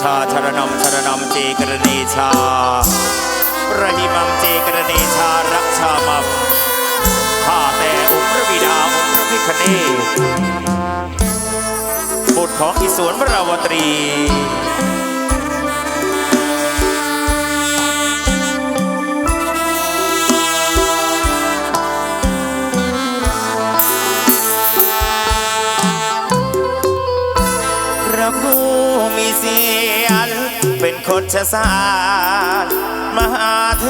ชาชรนมชรนมเจกรณีชาประหิมังเจกรณีชารักชามัมข้าแต่องค์พระบิดาองค์พระพิคเนศบุตรของอิศวรวราวตรีพระผู้มีสียร เป็นคนชสารมหาเท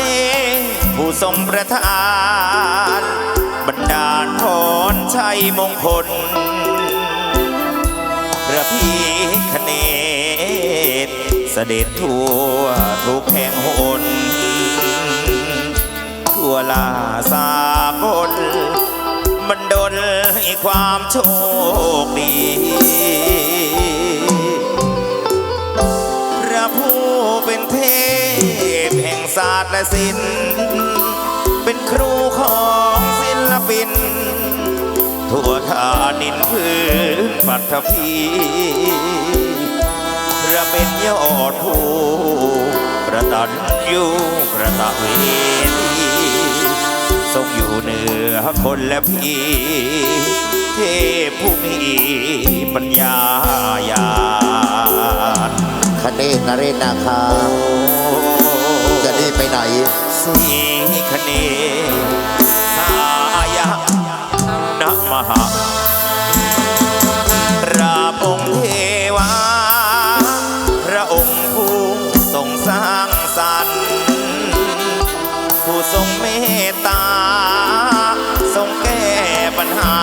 พผู้ทรงประทาน บรรดาลพรชัยมงคล พระพีคเนศเสด็จทั่วทุกแห่งหนทั่วลาสากลบันดลให้ความโชคดี ผู้เป็นเทพแห่งศาสตร์และศิลป์เป็นครูของศิลปิน ทั่วทานินพื้นปัทภีพระเป็นยอดผู้ประตันยูกระตะเวทีทรงอยู่เหนือคนและพีเทพผู้มีปัญญาญาณ คเนศนเรศนาคา จะรีบไปไหน สีคเนสายะนะมหาราพงเทวา พระองค์ผู้ทรงสร้างสรรค์ผู้ทรงเมตตา ทรงแก้ปัญหา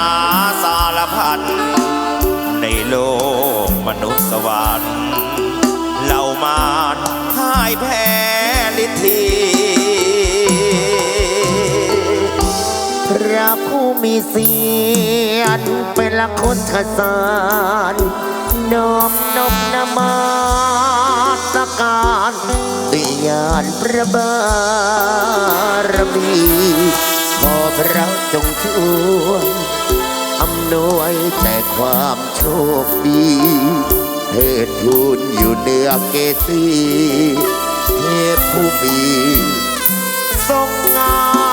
สารพันในโลกมนุษย์สวรรค์ายแพ้ลิทธีพระผู้มีเสียรเป็นละคนขสารน้อมนบนมาสการดิยานพระบารมีขอพระจงช่วยอำนวยแต่ความโชคดี เทิดทูนอยู่เหนือเกศีเทพผู้มีทรงงาม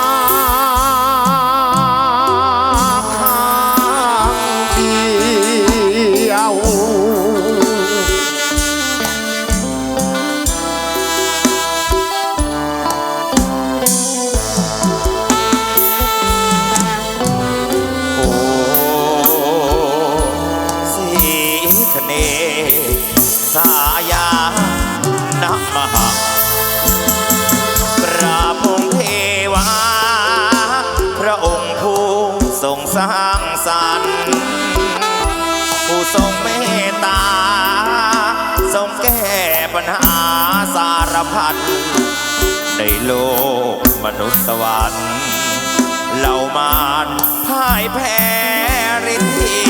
สร้างสรรค์ผู้ทรงเมตตา ทรงแก้ปัญหาสารพัดในโลกมนุษย์สวรรค์เหล่ามารพ่ายแพ้ริทธี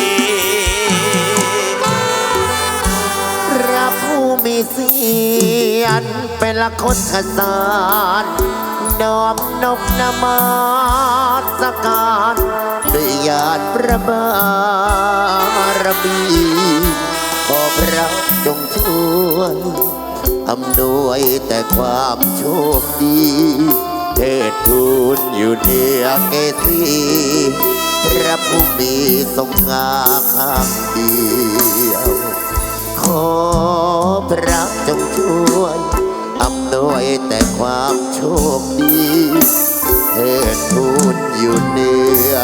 พระผู้มีเสียรเป็นละคนขสารน้อมนบนมา สการด้วยญาณพระบารมีขอพระจงช่วยอำนวยแต่ความโชคดีเทิดทูนอยู่เหนือเกษีพระผู้มีทรงงาข้างเดียว ขอพระจงช่วยอำนวยแต่ความโชคดี เทิดทูนอยู่เหนือ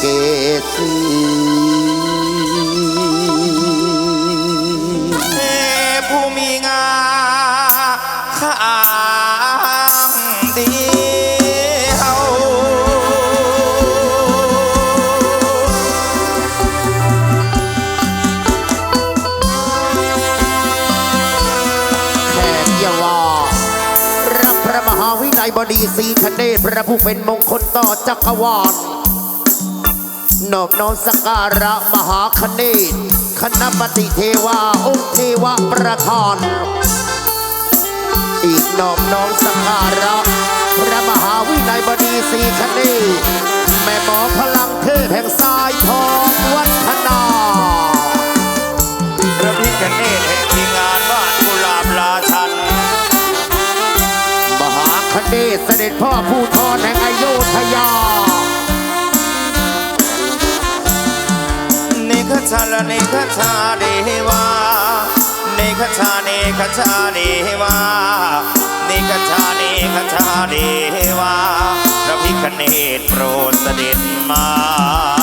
เกศีเทผู้มีงาข้า นัยบดีคเนศพระผู้เป็นมงคลต่อจักรวาลนอบน้อมสกการะมหาคเนศคณปฏิเทวาองค์เทวะประธาน อีกนอบน้อมสกการะ พระมหาวินัยบดีสีคเนศแม่หมอพลังเทพแห่งสายทองวัฒนาพระพิคเนตแห่งทีงานบ้านกุหลาชัน เสด็จพ่อผู้ทอแห่งอโยธยาเนคชาลเนคชาเดวาเนคชาเนคชาเดวาเนคชาเนคชาเดวาพระพิคเนตโปรดเสด็จมา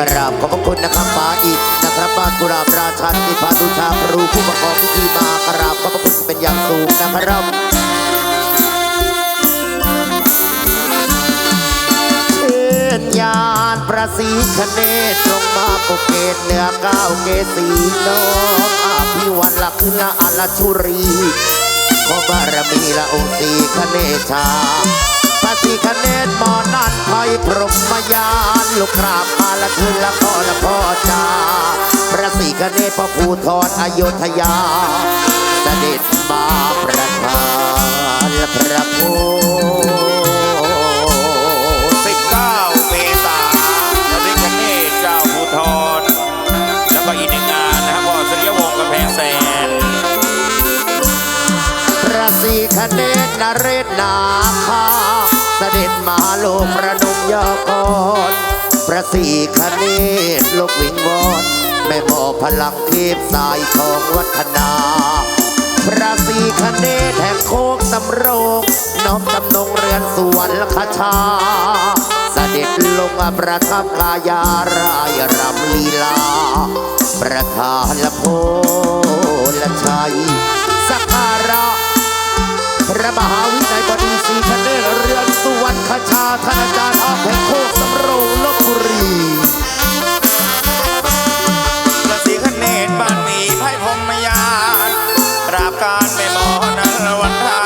กราบขอบพระคุณนะครับป้าอิดนะครับบ้านกุหลาบราชันที่พาตุชาครูผู้ประกอบพิธีมากราบขอบพระคุณเป็นอย่างสูงนะครับเชิญญาณประสีคเนศลงมาปกเกตเนือก้าวเกสีน้องอาภิวันลักษณะอลชุรี ขอบารมีละองค์สีคเนชา พระสีคเนศหมอนันคอยพรหมยานลูกกราบมาละคืนละพ่อละพ่อจาพระสีคเนศพ่อภูทรอโยธยาเสด็จมาประทานพระโพธิ์19เมษาพระพิฆเนศเจ้าภูทรแล้วก็อีกหนึ่งงานนะครับพ่อสุริยวงศ์กำแพงแสนพระสีคเนศนเรศนาคา สด็จมาโลกประนมยอกรพระสีคเนศโลกวิงวอนแม่หมอพลังเทพสายทองวัฒนา พระสีคเนศแห่งโคกสำโรงน้อมจำนงเรือนสวนคชาเสด็จลงมาประทับกายารายรำลีลา ประธานละโพละชัยสักการะพระมหาวินัย วรรณคชาท่านอาจารย์ออกแห่งโคกสำโรงลบบุรีพระศรีคเนตบ้านมีไพ่พงมยานกราบการแม่หมอนันวันทา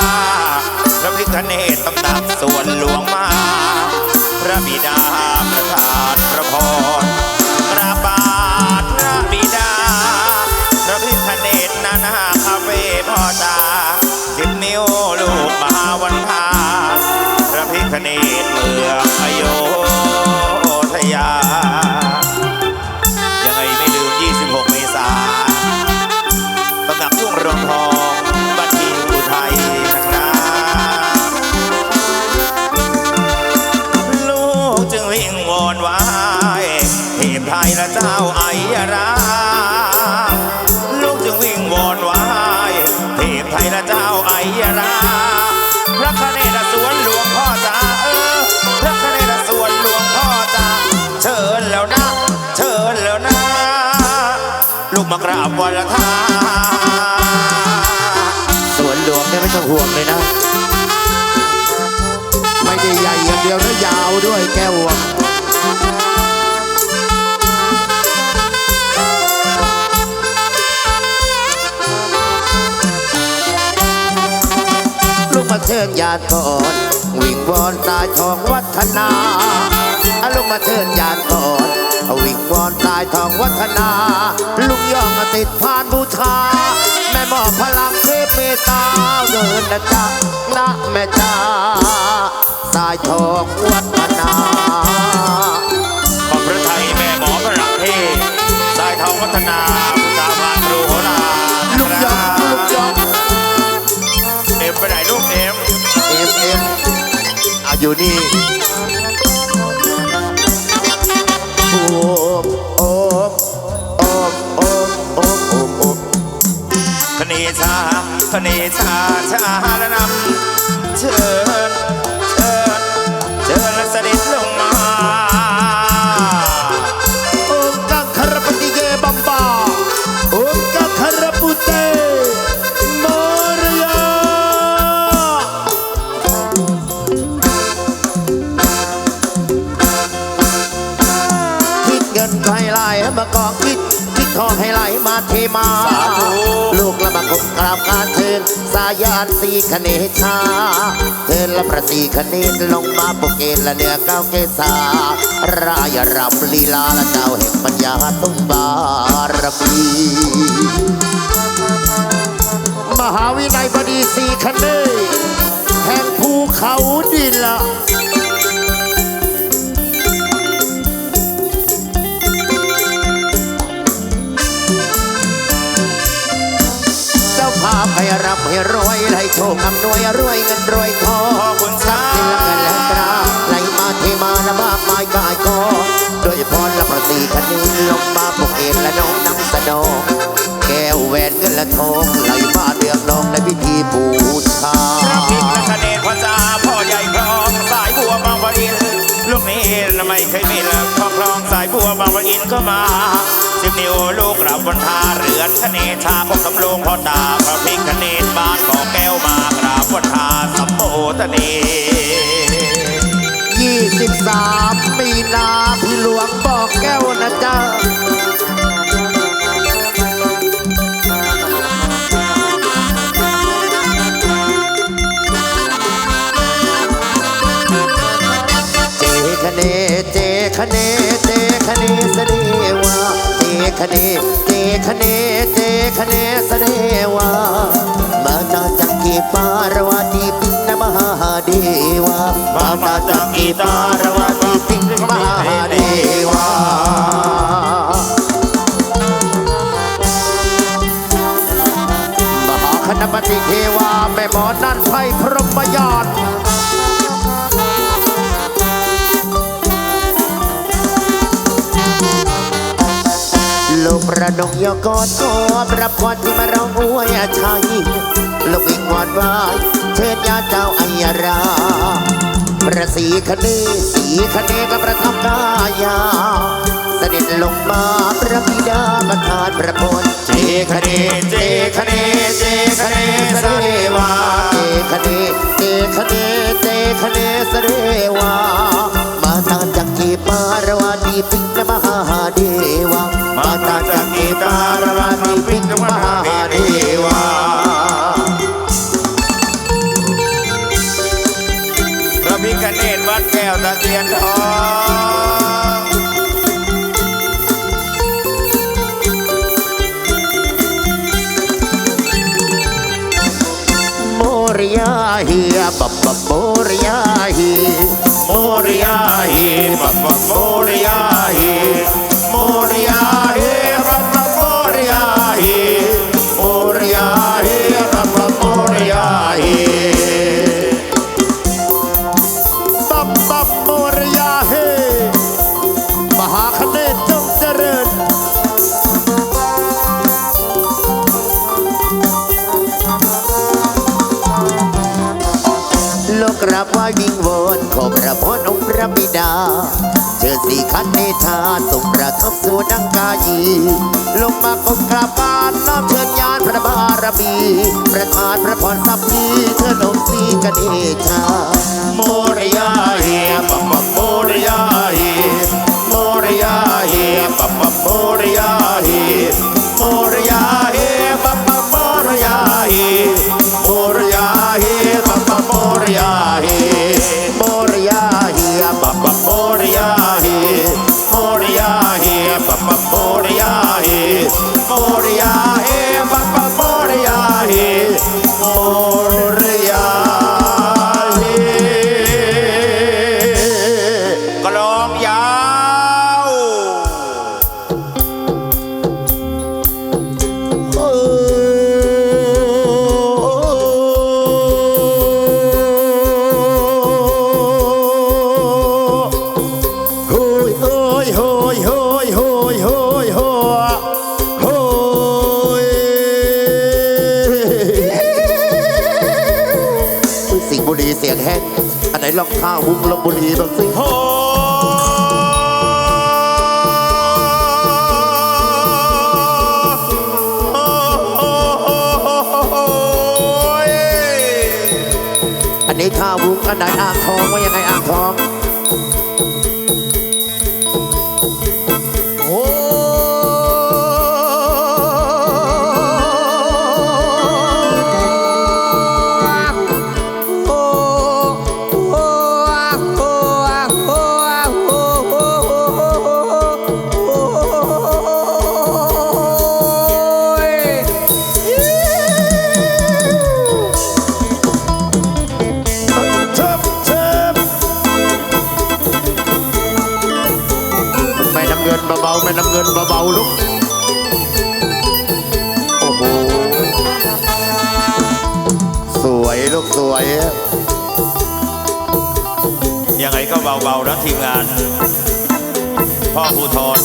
พระพิคเนตตำดับส่วนหลวงมา พระบิดาประทา ทุ่งรวงทองบัณฑิตอุทัยนะครับลูกจึงวิ่งวอนวายเทพไทยและเจ้าไอยราลูกจึงวิ่งวอนวายเทพไทยและเจ้าไอยราพระคเนศสวนหลวงพ่อจ๋าเออพระคเนศสวนหลวงพ่อจ๋าเชิญแล้วนะ เชิญแล้วนะ ลูกมากราบวันละทา ต้องห่วงเลยนะ ไม่ได้ใหญ่อย่างเดียวนะยาวด้วยแก้ววงลูกมาเชิญญาติก่อนวิ่งวอนสายทองวัฒนาอาลูกมาเชิญญาติก่อนวิ่งวอนสายทองวัฒนา ลุงย่องติดพานบูชา ม่มอบพลังเทพเมตตาเดินนะจ๊ะนะแม่จ้าสายทองวัฒนาขอบพระไทยแม่หมอพระเทพสายทองวัฒนาผู้สาวานครูโหราลุงยองลุงยองเอ็มไปไหนลูกเอ็มเอ็มเอ็มอะอยู่นี่ นิชาชาละนำเชิญเชิญเชิญละเสด็จลงมาโอ้มกังคารปฏิเยบัมบาโอ้มกังคารปุเตมารยาพไหลมากองคิดคิดทองให้ไหลมาเทมา สาธุลูกละมกราบการเทินสายานสีคเนชาเทินละประสีคเนตลงมาปกเกละเนื้อเก้าเกษารายรำลีลาละเจ้าแห่งปัญญาสมบารมีมหาวินัยบดีสีคเนแห่งภูเขาดินละ ให้รับให้รวยให้โชคอำนวยรวยเงินรวยทองขอบคุณครัสิละเงินและตราไหลมาเทมาละมากมายกายกองโดยพรและประสีคณินลงมาปกเอนและน้องน้ำสนองแก้วแหวนเงินและทองไหลมาเดืองนองในพิธีบูชาพระพิฆเนศพระจาพ่อใหญ่ครองสายบัวบางปะอินลูกนี้ไม่เคยมีเลิกครอบครองสายบัวบางปะอินก็มา สิบนิ้วลูกกลับบนทาเรือนคเนชาของสำโรงพ่อตาพระพิฆเนศบ้านบ่อแก้วมากราบบนทาสัมโมทนี23มีนาพี่หลวงบอกแก้วนะจ๊ะเจคเนเจคเนเจคเนเสดว คเนเจคเนเจคเนเสดวามาตาจักกีปารวาตีปินมหาเดวามาตาจักกีตารวาตีปินมหาเดวามหาคณปฏิเทวาแม่หมอนั่นไพพร ระดงยกอดกอบรับพรที่มาร้องอวยชัยลูกวิงวอนวายเชิญญาเจ้าอัยรา ประสีคเนสีคเนก็ประทับกายา เสด็จลงมาพระบิดาประทานประพร खने जे खने जे खने सरेवा खने जे खने जे खने सरेवा माता जगी पार्वती पिंड महादेवा माता जगी पार्वती पिंड महादेवा रवि कनेर วัดแก้วตะเคียนทอง मोरिया ही बप्पा मोरिया ประทับสู่ดังกายีลงมาคบกราบานน้อมเชิญญาณพระบารมี ประทานพระพรสัพพีเชิญองค์สีกันเนชาโมริยาเฮปั บุรีบ้างสิโหยอันนี้ข้าวมุงอันไหนอ่างทองว่ายังไงอ่างทอง พ่อภูทร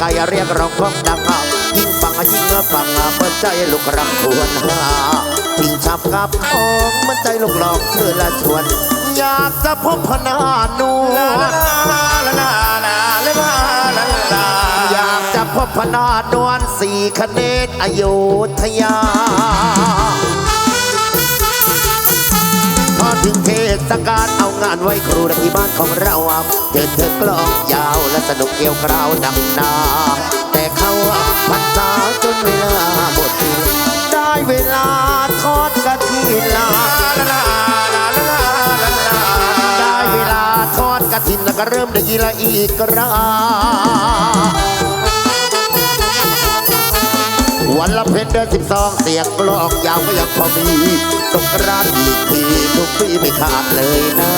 กายเรียกร้องของดังอ้ายิ่งฟังยิ่งฟังเมื่อใจลูกรังควรหาทิ้งชับกับของเมื่อใจลูกหลอกเธอละชวน อยากจะพบพนานวลอยากจะพบพนาดวนสี่คเนตอโยธยา พอถึงเทศกาลเอางานไว้ครูในที่บ้านของเราอะเดินเธอกลองยาวและสนุกเกี่ยวกราวหนักหนาแต่เขาพันษาจนเวลาหมดได้เวลาทอดกะทินลาลาลาลาลาได้เวลาทอดกะทินแล้วก็เริ่มได้ยีละอีกรา วันละเพนเดือนสิบสองเสียงกลองยาวก็ยังพอมีตกร้านอีกทีทุกปีไม่ขาดเลยนะ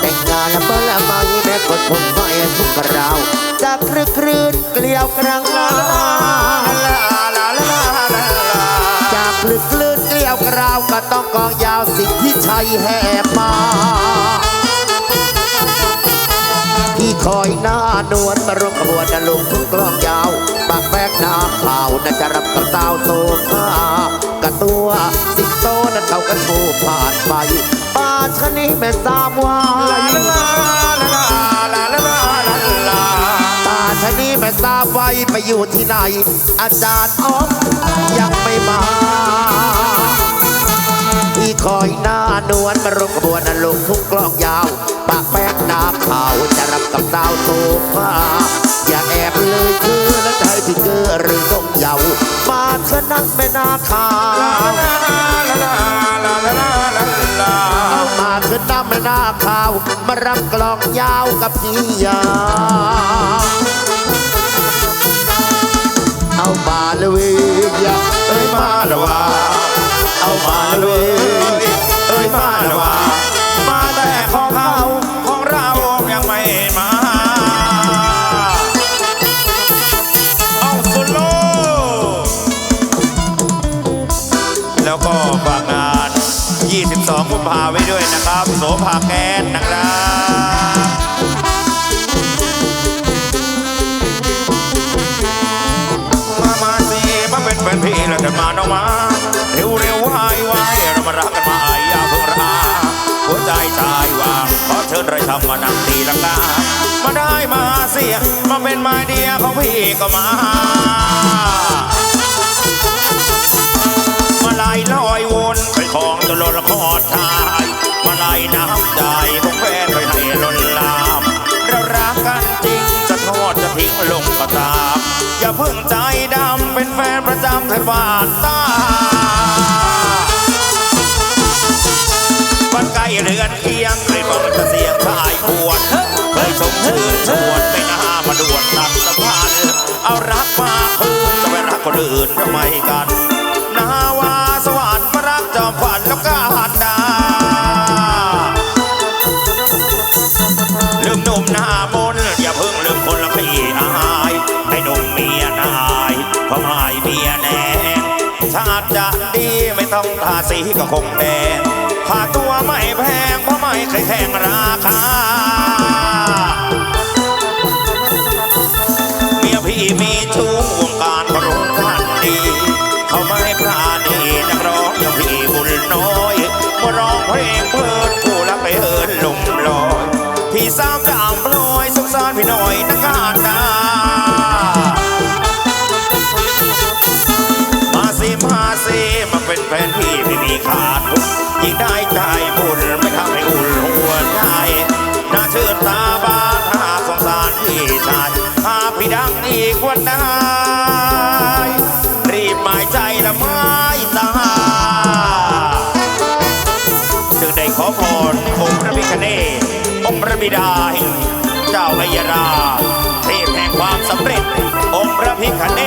แต่งงานแล้วก็ละไม่แม้กดผมไฟทุกคราวจะครึกครืนเกลียวกรังลาลาลาลาลาลาจากคลึกคลื่นเกลียวกราวก็ต้องกองยาวสิ่งที่ชัยแห่มา ที่คอยหน้านวลมารวมขบวนลุงกล้องยาวปากแบกหน้าข่าวน่าจะรับกับสาวโซฟากระตัวสิโตนั้นเขากระโชว์ผ่านไปป่าชนี้แม่สามวายป่าชนี้แม่สามวายไปอยู่ที่ไหน อาจารย์อ๊อฟยังไม่มา คอยหน้านวลมาร่วมขบวนลงทุ่งกลองยาวปากแป้งนาขาวจะรับกับสาวโซฟาอย่าแอบเลยคือและใจพี่เกอหรือต้องเยามาเธอนั่งไม่นาขาวเอามาขึ้นน้ำไม่นาขาว มารับกลองยาวกับพี่ยาเอามาเลยเว้ยอย่าเอ้ยมาละว่า มาเลยเอ้ยมาละว่ามาแต่ของเขาของเรายังไม่มาเอาโซโลแล้วก็ฝากงาน 22กุมภาไว้ด้วยนะครับ โสภาแกนนะครับมามาสิมาเป็นแฟนพี่แล้วกันมาน้องมา เร็วเร็ววายวาารักกันมาไอ้ยาเพิ่งราหัวใจชายวางขอเชิญไรทำมานั่งตีลังกามาได้มาเสียมาเป็นไม้เดียของพี่ก็มา มาลายลอยวนไปคลองจนล้นละครชายมาลายน้ำใจของแฟนไปให้ลนลามเรารักกันจริงจะทอดจะทิ้งลงก็ตาม อย่าเพิ่งใจดำเป็นแฟนประจำเถิดบานตา เรือนเคียงให้บอกจะเสียงชายปวดเคยชมเชื่นชวนไปหน้ามาดวนตัดสัมพันธ์เอารักมาคืนจะไปรักคนอื่นทำไมกันนาวาสวรรค์มารักจอมฝันแล้วก็หันดาลืมหนุ่มหน้ามนอย่าเพิ่งลืมคนละพี่อายให้หนุ่มเมียนายพ่อะอายเมียแน่ชาติจะดีไม่ต้องทาสีก็คงแดง ค่าตัวไม่แพงเพราะไม่เคยแข่งราคา เมียพี่มีชู้วงการก็รู้กันดี เขาไม่ปราณีนักร้องอย่างพี่บุญน้อยมาร้องเพลงเพิ่นผู้รักไปเอินลมลอย พี่สาวดามพลอยสงสารพี่หน่อยนักการตา แฟนพี่ไม่มีขาดทุกยิ่งได้ใจบุญไม่ทำให้อุ่นหัวใจน่าชื่นตาบานหาสงสารพี่ชายหาพี่ดังอีกวันนายรีบหมายใจละไม้ตาจึงได้ขอพรองค์พระพิคเนศองค์พระบิดาเจ้าพยราเทพแห่งความสำเร็จ องค์พระพิคเน